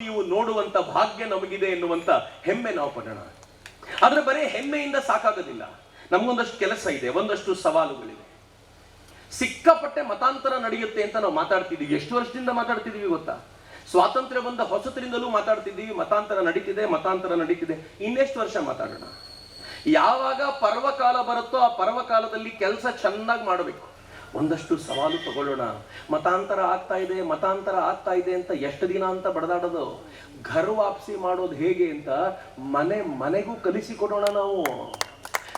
ನೀವು ನೋಡುವಂತ ಭಾಗ್ಯ ನಮಗಿದೆ ಎನ್ನುವಂತ ಹೆಮ್ಮೆ ನಾವು ಪಡೋಣ. ಆದ್ರೆ ಬರೀ ಹೆಮ್ಮೆಯಿಂದ ಸಾಕಾಗೋದಿಲ್ಲ. ನಮಗೊಂದಷ್ಟು ಕೆಲಸ ಇದೆ, ಒಂದಷ್ಟು ಸವಾಲುಗಳಿವೆ. ಸಿಕ್ಕಾಪಟ್ಟೆ ಮತಾಂತರ ನಡೆಯುತ್ತೆ ಅಂತ ನಾವು ಮಾತಾಡ್ತಿದ್ದೀವಿ. ಎಷ್ಟು ವರ್ಷದಿಂದ ಮಾತಾಡ್ತಿದೀವಿ ಗೊತ್ತಾ? ಸ್ವಾತಂತ್ರ್ಯ ಬಂದ ಹೊಸತರಿಂದಲೂ ಮಾತಾಡ್ತಿದ್ದೀವಿ. ಮತಾಂತರ ನಡೀತಿದೆ ಮತಾಂತರ ನಡೀತಿದೆ. ಇನ್ನೆಷ್ಟು ವರ್ಷ ಮಾತಾಡೋಣ? ಯಾವಾಗ ಪರ್ವಕಾಲ ಬರುತ್ತೋ ಆ ಪರ್ವಕಾಲದಲ್ಲಿ ಕೆಲಸ ಚೆನ್ನಾಗಿ ಮಾಡಬೇಕು. ಒಂದಷ್ಟು ಸವಾಲು ತಗೊಳ್ಳೋಣ. ಮತಾಂತರ ಆಗ್ತಾ ಇದೆ, ಮತಾಂತರ ಆಗ್ತಾ ಇದೆ ಅಂತ ಎಷ್ಟು ದಿನ ಅಂತ ಬಡದಾಡೋದು? ಘರ್ ವಾಪಸಿ ಮಾಡೋದು ಹೇಗೆ ಅಂತ ಮನೆ ಮನೆಗೂ ಕಲಿಸಿಕೊಡೋಣ ನಾವು.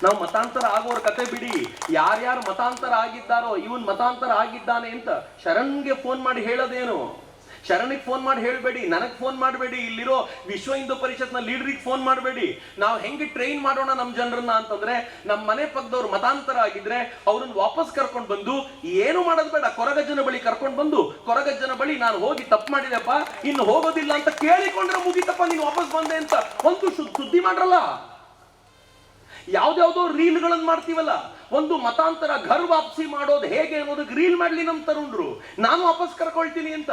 ನಾವು ಮತಾಂತರ ಆಗೋರ ಕತೆ ಬಿಡಿ. ಯಾರ್ಯಾರು ಮತಾಂತರ ಆಗಿದ್ದಾರೋ, ಇವನ್ ಮತಾಂತರ ಆಗಿದ್ದಾನೆ ಅಂತ ಶರಣ್ಗೆ ಫೋನ್ ಮಾಡಿ ಹೇಳೋದೇನು? ಶರಣಿಗೆ ಫೋನ್ ಮಾಡಿ ಹೇಳಬೇಡಿ, ನನಗೆ ಫೋನ್ ಮಾಡಬೇಡಿ, ಇಲ್ಲಿರೋ ವಿಶ್ವ ಹಿಂದೂ ಪರಿಷತ್ನ ಲೀಡರಿಗೆ ಫೋನ್ ಮಾಡಬೇಡಿ. ನಾವು ಹೆಂಗೆ ಟ್ರೈನ್ ಮಾಡೋಣ ನಮ್ಮ ಜನರನ್ನ ಅಂತಂದ್ರೆ ನಮ್ಮ ಮನೆ ಪಕ್ಕದವ್ರು ಮತಾಂತರ ಆಗಿದ್ರೆ, ಅವ್ರನ್ನ ವಾಪಸ್ ಕರ್ಕೊಂಡು ಬಂದು, ಏನು ಮಾಡೋದು ಬೇಡ, ಕೊರಗಜ್ಜನ ಬಳಿ ಕರ್ಕೊಂಡು ಬಂದು, ಕೊರಗಜ್ಜನ ಬಳಿ ನಾನು ಹೋಗಿ ತಪ್ಪು ಮಾಡಿದೆಪ್ಪ, ಇನ್ನು ಹೋಗೋದಿಲ್ಲ ಅಂತ ಕೇಳಿಕೊಂಡ್ರೆ ಮುಗಿತಪ್ಪ, ನೀನು ವಾಪಸ್ ಬಂದೆ ಅಂತ. ಒಂದು ಸುದ್ದಿ ಮಾಡ್ರಲ್ಲ? ಯಾವ್ದಾವ್ದೋ ರೀಲ್ಗಳನ್ನು ಮಾಡ್ತೀವಲ್ಲ, ಒಂದು ಮತಾಂತರ ಘರ್ ವಾಪಸಿ ಮಾಡೋದು ಹೇಗೆ ಅನ್ನೋದಕ್ಕೆ ರೀಲ್ ಮಾಡ್ಲಿ ನಮ್ಮ ತರುಣ್ರು. ನಾನು ವಾಪಸ್ ಕರ್ಕೊಳ್ತೀನಿ ಅಂತ.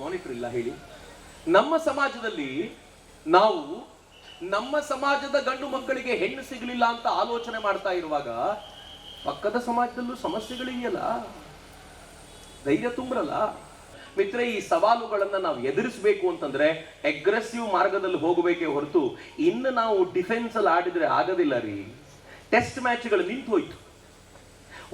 ಮಾನಿಟರ್ ಇಲ್ಲ ಹೇಳಿ. ನಮ್ಮ ಸಮಾಜದಲ್ಲಿ ನಾವು ನಮ್ಮ ಸಮಾಜದ ಗಂಡು ಮಕ್ಕಳಿಗೆ ಹೆಣ್ಣು ಸಿಗಲಿಲ್ಲ ಅಂತ ಆಲೋಚನೆ ಮಾಡ್ತಾ ಇರುವಾಗ ಪಕ್ಕದ ಸಮಾಜದಲ್ಲೂ ಸಮಸ್ಯೆಗಳಿದೆಯಲ್ಲ ಧೈರ್ಯ ತುಂಬ್ರಲ್ಲ? ಮಿತ್ರ ಈ ಸವಾಲುಗಳನ್ನ ನಾವು ಎದುರಿಸಬೇಕು ಅಂತಂದ್ರೆ ಅಗ್ರೆಸಿವ್ ಮಾರ್ಗದಲ್ಲಿ ಹೋಗಬೇಕೇ ಹೊರತು ಇನ್ನು ನಾವು ಡಿಫೆನ್ಸ್ ಅಲ್ಲಿ ಆಡಿದ್ರೆ ಆಗೋದಿಲ್ಲ ರೀ. ಟೆಸ್ಟ್ ಮ್ಯಾಚ್ಗಳು ನಿಂತು ಹೋಯ್ತು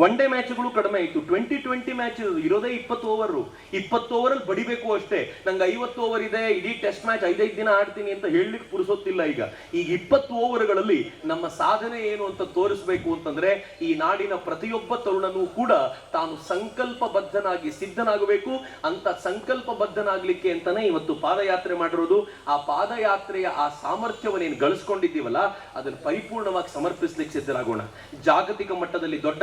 ಒನ್ ಡೇ ಮ್ಯಾಚ್ಗಳು ಕಡಿಮೆ ಆಯಿತು. ಟ್ವೆಂಟಿ ಟ್ವೆಂಟಿ ಮ್ಯಾಚ್ ಇರೋದೇ ಇಪ್ಪತ್ತು ಓವರ್ ಇಪ್ಪತ್ತು ಓವರಲ್ಲಿ ಬಡಿಬೇಕು ಅಷ್ಟೇ. ನಂಗೆ ಐವತ್ತು ಓವರ್ ಇದೆ, ಇಡೀ ಟೆಸ್ಟ್ ಮ್ಯಾಚ್ ಐದೈದು ದಿನ ಆಡ್ತೀನಿ ಅಂತ ಹೇಳಲಿಕ್ಕೆ ಪುರುಸೋತಿಲ್ಲ ಈಗ. ಈಗ ಇಪ್ಪತ್ತು ಓವರ್ಗಳಲ್ಲಿ ನಮ್ಮ ಸಾಧನೆ ಏನು ಅಂತ ತೋರಿಸ್ಬೇಕು ಅಂತಂದ್ರೆ, ಈ ನಾಡಿನ ಪ್ರತಿಯೊಬ್ಬ ತರುಣನೂ ಕೂಡ ತಾನು ಸಂಕಲ್ಪಬದ್ಧನಾಗಿ ಸಿದ್ಧನಾಗಬೇಕು. ಅಂತ ಸಂಕಲ್ಪಬದ್ಧನಾಗಲಿಕ್ಕೆ ಅಂತಾನೆ ಇವತ್ತು ಪಾದಯಾತ್ರೆ ಮಾಡಿರೋದು. ಆ ಪಾದಯಾತ್ರೆಯ ಆ ಸಾಮರ್ಥ್ಯವನ್ನೇನು ಗಳಿಸ್ಕೊಂಡಿದ್ದೀವಲ್ಲ, ಅದನ್ನು ಪರಿಪೂರ್ಣವಾಗಿ ಸಮರ್ಪಿಸಲಿಕ್ಕೆ ಸಿದ್ಧರಾಗೋಣ. ಜಾಗತಿಕ ಮಟ್ಟದಲ್ಲಿ ದೊಡ್ಡ